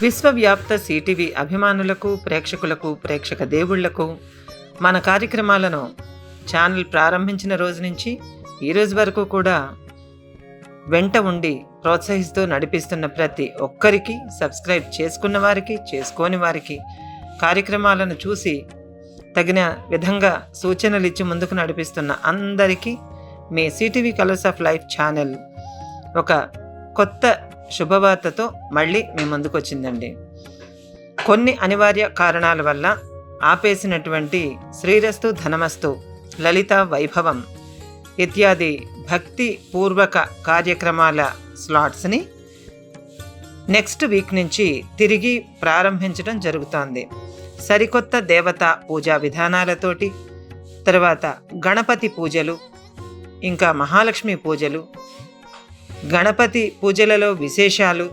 విశ్వవ్యాప్త CTV అభిమానులకు ప్రేక్షకులకు ప్రేక్షక దేవుళ్ళకు మన కార్యక్రమాలను ఛానల్ ప్రారంభించిన రోజు నుంచి ఈరోజు వరకు కూడా వెంట ఉండి ప్రోత్సహిస్తూ నడిపిస్తున్న ప్రతి ఒక్కరికి సబ్స్క్రైబ్ చేసుకున్న వారికి చేసుకోని వారికి కార్యక్రమాలను చూసి తగిన విధంగా సూచనలు ఇచ్చి ముందుకు నడిపిస్తున్న అందరికీ మీ CTV Colours of Life channel ఒక కొత్త శుభవార్తతో మళ్ళీ మీ ముందుకు వచ్చిందండి కొన్ని అనివార్య కారణాల వల్ల ఆపేసినటువంటి శ్రీరస్తు ధనమస్తు లలిత వైభవం ఇత్యాది భక్తి పూర్వక కార్యక్రమాల స్లాట్స్ని నెక్స్ట్ వీక్ నుంచి తిరిగి ప్రారంభించడం జరుగుతోంది. సరికొత్త దేవత పూజా విధానాలతోటి తర్వాత గణపతి పూజలు ఇంకా మహాలక్ష్మి పూజలు గణపతి పూజలలో విశేషాలు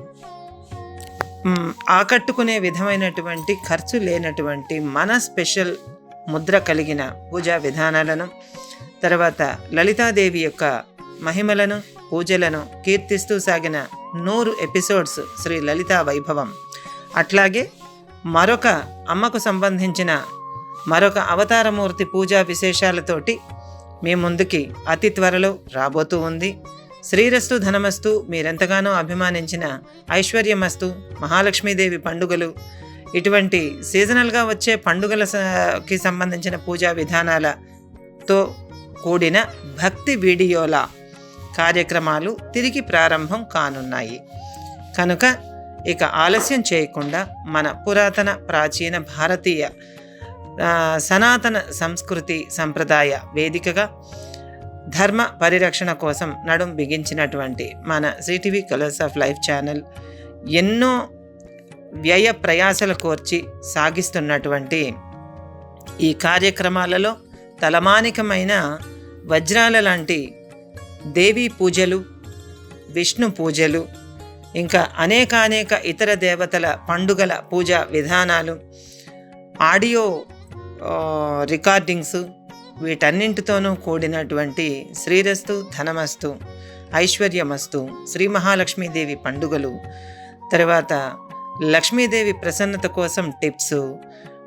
ఆకట్టుకునే విధమైనటువంటి ఖర్చు లేనటువంటి మన స్పెషల్ ముద్ర కలిగిన పూజా విధానాలను తర్వాత లలితాదేవి యొక్క మహిమలను పూజలను కీర్తిస్తూ సాగిన నూరు ఎపిసోడ్స్ శ్రీ లలితా వైభవం. అట్లాగే మరొక అమ్మకు సంబంధించిన మరొక అవతారమూర్తి పూజా విశేషాలతోటి మీ ముందుకి అతి త్వరలో రాబోతూ ఉంది. శ్రీరస్తు ధనమస్తు మీరెంతగానో అభిమానించిన ఐశ్వర్యమస్తు మహాలక్ష్మీదేవి పండుగలు. ఇటువంటి సీజనల్గా వచ్చే పండుగల స- కి సంబంధించిన పూజా విధానాలతో కూడిన భక్తి వీడియోల కార్యక్రమాలు తిరిగి ప్రారంభం కానున్నాయి. కనుక ఇక ఆలస్యం చేయకుండా మన పురాతన ప్రాచీన భారతీయ సనాతన సంస్కృతి సంప్రదాయ వేదికగా ధర్మ పరిరక్షణ కోసం నడుం బిగించినటువంటి మన CTV Colours of Life channel ఎన్నో వ్యయ ప్రయాసలు కోర్చి సాగిస్తున్నటువంటి ఈ కార్యక్రమాలలో తలమానికమైన వజ్రాల లాంటి దేవీ పూజలు విష్ణు పూజలు ఇంకా అనేకానేక ఇతర దేవతల పండుగల పూజా విధానాలు ఆడియో రికార్డింగ్స్ వీటన్నింటితోనూ కూడినటువంటి శ్రీరస్తు ధనమస్తు ఐశ్వర్యమస్తు శ్రీ మహాలక్ష్మీదేవి పండుగలు తర్వాత లక్ష్మీదేవి ప్రసన్నత కోసం టిప్స్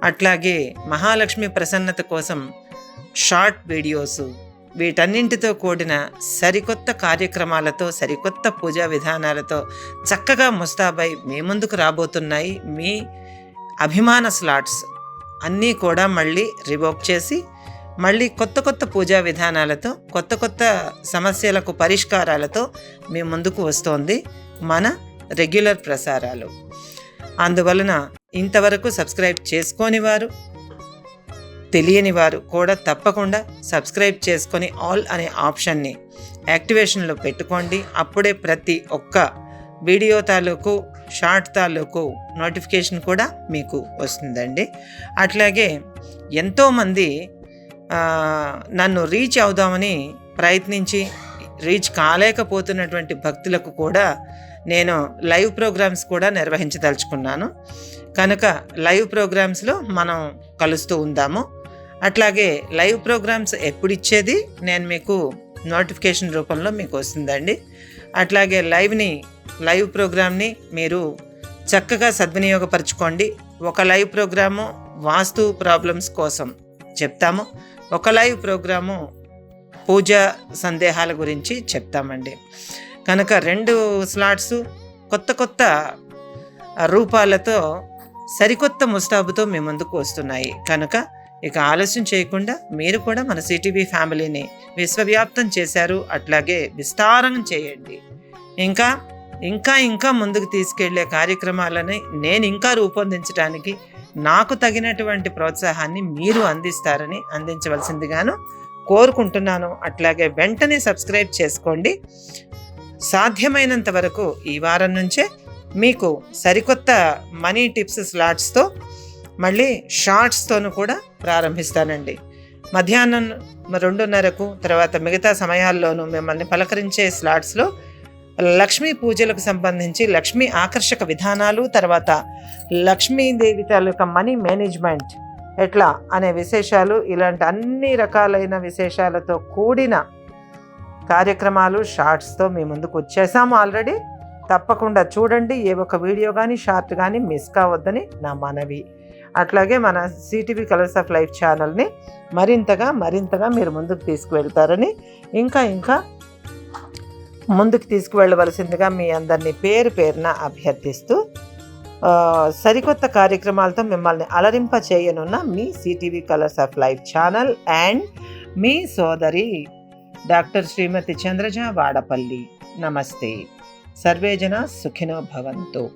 అట్లాగే మహాలక్ష్మి ప్రసన్నత కోసం షార్ట్ వీడియోస్ వీటన్నింటితో కూడిన సరికొత్త కార్యక్రమాలతో సరికొత్త పూజా విధానాలతో చక్కగా ముస్తాబై మీ ముందుకు రాబోతున్నాయి మీ అభిమాన స్లాట్స్. అన్నీ కూడా మళ్ళీ రివోక్ చేసి మళ్ళీ కొత్త కొత్త పూజా విధానాలతో కొత్త కొత్త సమస్యలకు పరిష్కారాలతో మీ ముందుకు వస్తోంది మన రెగ్యులర్ ప్రసారాలు. అందువలన ఇంతవరకు సబ్స్క్రైబ్ చేసుకోని వారు తెలియని వారు కూడా తప్పకుండా సబ్స్క్రైబ్ చేసుకొని ఆల్ అనే ఆప్షన్ని యాక్టివేషన్లో పెట్టుకోండి. అప్పుడే ప్రతి ఒక్క వీడియో తాలూకు షార్ట్ తాలూకు నోటిఫికేషన్ కూడా మీకు వస్తుందండి. అట్లాగే ఎంతోమంది నన్ను రీచ్ అవుదామని ప్రయత్నించి రీచ్ కాలేకపోతున్నటువంటి భక్తులకు కూడా నేను లైవ్ ప్రోగ్రామ్స్ కూడా నిర్వహించదలుచుకున్నాను. కనుక లైవ్ ప్రోగ్రామ్స్లో మనం కలుస్తూ ఉందాము. అట్లాగే లైవ్ ప్రోగ్రామ్స్ ఎప్పుడు ఇచ్చేది నేను మీకు నోటిఫికేషన్ రూపంలో మీకు వస్తుందండి. అట్లాగే లైవ్ని లైవ్ ప్రోగ్రామ్ని మీరు చక్కగా సద్వినియోగపరచుకోండి. ఒక లైవ్ ప్రోగ్రాము వాస్తు ప్రాబ్లమ్స్ కోసం చెప్తాము. ఒక లైవ్ ప్రోగ్రాము పూజ సందేహాల గురించి చెప్తామండి. కనుక రెండు స్లాట్స్ కొత్త కొత్త రూపాలతో సరికొత్త ముస్తాబుతో మీ ముందుకు వస్తున్నాయి. కనుక ఇక ఆలస్యం చేయకుండా మీరు కూడా మన సిటీవీ ఫ్యామిలీని విశ్వవ్యాప్తం చేశారు. అట్లాగే విస్తారం చేయండి. ఇంకా ఇంకా ఇంకా ముందుకు తీసుకెళ్ళే కార్యక్రమాలని నేను ఇంకా రూపొందించడానికి నాకు తగినటువంటి ప్రోత్సాహాన్ని మీరు అందిస్తారని అందించవలసిందిగాను కోరుకుంటున్నాను. అట్లాగే వెంటనే సబ్స్క్రైబ్ చేసుకోండి. సాధ్యమైనంత వరకు ఈ వారం నుంచే మీకు సరికొత్త మనీ టిప్స్ స్లాట్స్తో మళ్ళీ షార్ట్స్తోనూ కూడా ప్రారంభిస్తానండి. మధ్యాహ్నం రెండున్నరకు తర్వాత మిగతా సమయాల్లోనూ మిమ్మల్ని పలకరించే స్లాట్స్లో లక్ష్మీ పూజలకు సంబంధించి లక్ష్మీ ఆకర్షక విధానాలు తర్వాత లక్ష్మీదేవి తాలూకా మనీ మేనేజ్మెంట్ ఎట్లా అనే విశేషాలు ఇలాంటి అన్ని రకాలైన విశేషాలతో కూడిన కార్యక్రమాలు షార్ట్స్తో మీ ముందుకు వచ్చేసాము ఆల్రెడీ. తప్పకుండా చూడండి ఏ ఒక్క వీడియో కానీ షార్ట్ కానీ మిస్ కావద్దని నా మనవి. అట్లాగే మన సిటీవీ కలర్స్ ఆఫ్ లైఫ్ ఛానల్ని మరింతగా మరింతగా మీరు ముందుకు తీసుకువెళ్తారని ఇంకా ఇంకా ముందుకు తీసుకువెళ్ళవలసిందిగా మీ అందరినీ పేరు పేరున అభ్యర్థిస్తూ సరికొత్త కార్యక్రమాలతో మిమ్మల్ని అలరింప చేయనున్న మీ CTV Colours of Life channel and మీ సోదరి డాక్టర్ శ్రీమతి చంద్రజ వాడపల్లి. నమస్తే. సర్వేజన సుఖినో భవంతు.